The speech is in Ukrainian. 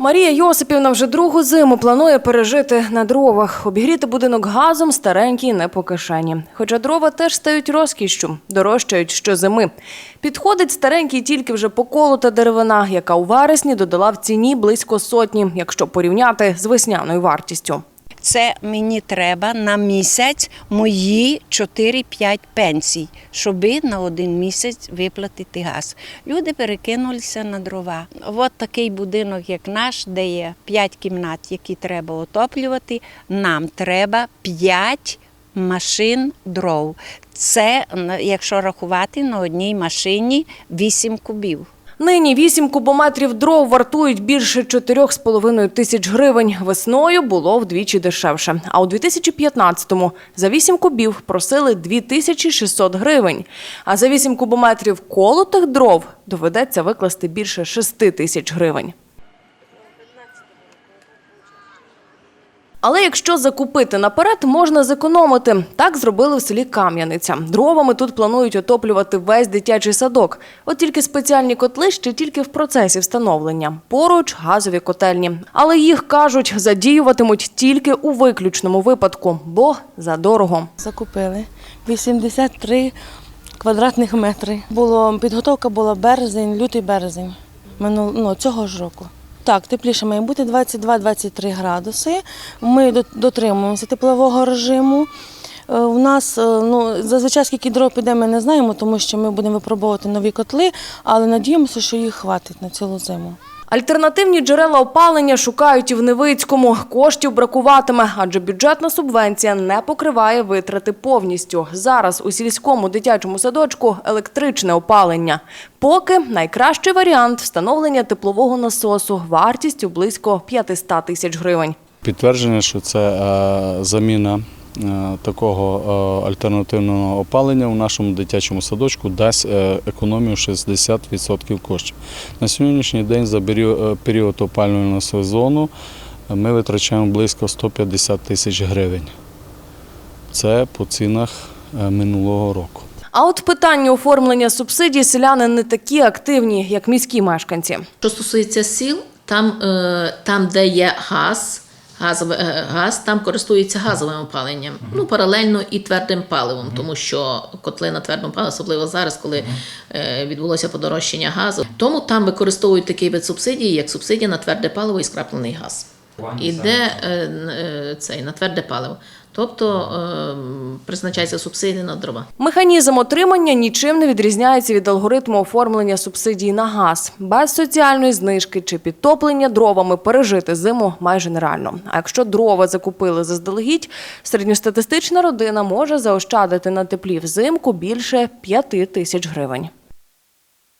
Марія Йосипівна вже другу зиму планує пережити на дровах. Обігріти будинок газом старенький не по кишені. Хоча дрова теж стають розкішшю, дорожчають щозими. Підходить старенький тільки вже поколота деревина, яка у вересні додала в ціні близько сотні, якщо порівняти з весняною вартістю. Це мені треба на місяць мої 4-5 пенсій, щоби на один місяць виплатити газ. Люди перекинулися на дрова. От такий будинок, як наш, де є 5 кімнат, які треба отоплювати. Нам треба 5 машин дров. Це, якщо рахувати, на одній машині 8 кубів. Нині 8 кубометрів дров вартують більше 4,5 тисяч гривень. Весною було вдвічі дешевше. А у 2015-му за 8 кубів просили 2600 гривень. А за 8 кубометрів колотих дров доведеться викласти більше 6 тисяч гривень. Але якщо закупити наперед, можна зекономити. Так зробили в селі Кам'яниця. Дровами тут планують отоплювати весь дитячий садок. От тільки спеціальні котли ще тільки в процесі встановлення. Поруч газові котельні. Але їх кажуть, задіюватимуть тільки у виключному випадку, бо задорого. Закупили 83 квадратних метри. Було підготовка була березень, лютий березень минул, ну, цього ж року. Так, тепліше має бути 22-23 градуси. Ми дотримуємося теплового режиму. Е, У нас е, ну, зазвичай скільки дров піде, ми не знаємо, тому що ми будемо випробовувати нові котли, але надіємося, що їх хватить на цілу зиму. Альтернативні джерела опалення шукають і в Невицькому. Коштів бракуватиме, адже бюджетна субвенція не покриває витрати повністю. Зараз у сільському дитячому садочку електричне опалення. Поки найкращий варіант встановлення теплового насосу вартістю близько 500 тисяч гривень. Підтвердження, що це е, заміна такого е, альтернативного опалення в нашому дитячому садочку дасть е, економію 60% коштів. На сьогоднішній день за період- е, опалювального сезону е, ми витрачаємо близько 150 тисяч гривень. Це по цінах е, минулого року. А от питання оформлення субсидій селяни не такі активні, як міські мешканці. Що стосується сіл, там, е, там де є газ, газове, е, газ, там користуються газовим опаленням. Ну, паралельно і твердим паливом, тому що котли на твердому паливі, особливо зараз, коли е, відбулося подорожчання газу. Тому там використовують такий вид субсидії, як субсидія на тверде паливо і скраплений газ. Іде е, е, цей на тверде паливо. Тобто е, призначається субсидія на дрова. Механізм отримання нічим не відрізняється від алгоритму оформлення субсидій на газ. Без соціальної знижки чи підтоплення дровами пережити зиму майже нереально. А якщо дрова закупили заздалегідь, середньостатистична родина може заощадити на теплі взимку більше 5 тисяч гривень.